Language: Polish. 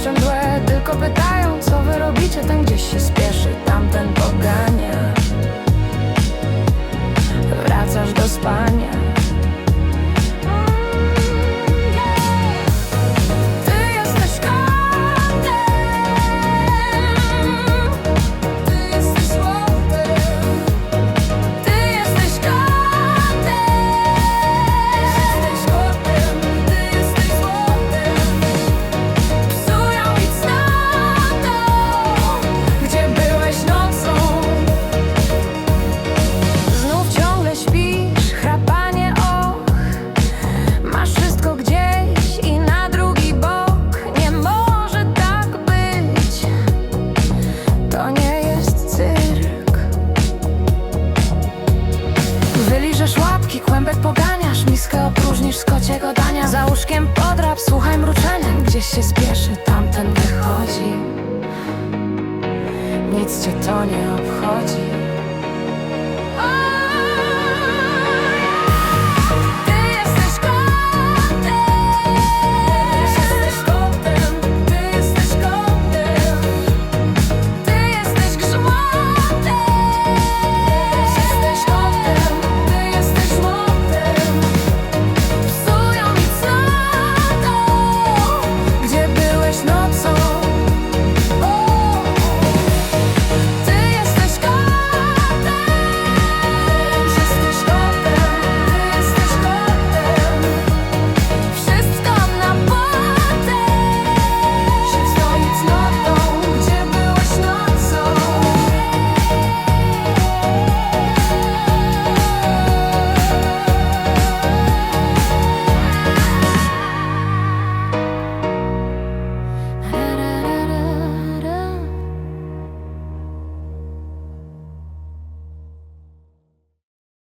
miłością mdłe Tylko pytają, co wy robicie tam gdzieś się spieszycie Łapki, kłębek poganiasz Miskę opróżnisz z kociego dania Za łóżkiem podrap, słuchaj mruczenia. Gdzieś się spieszy, tamten wychodzi. Nic cię to nie obchodzi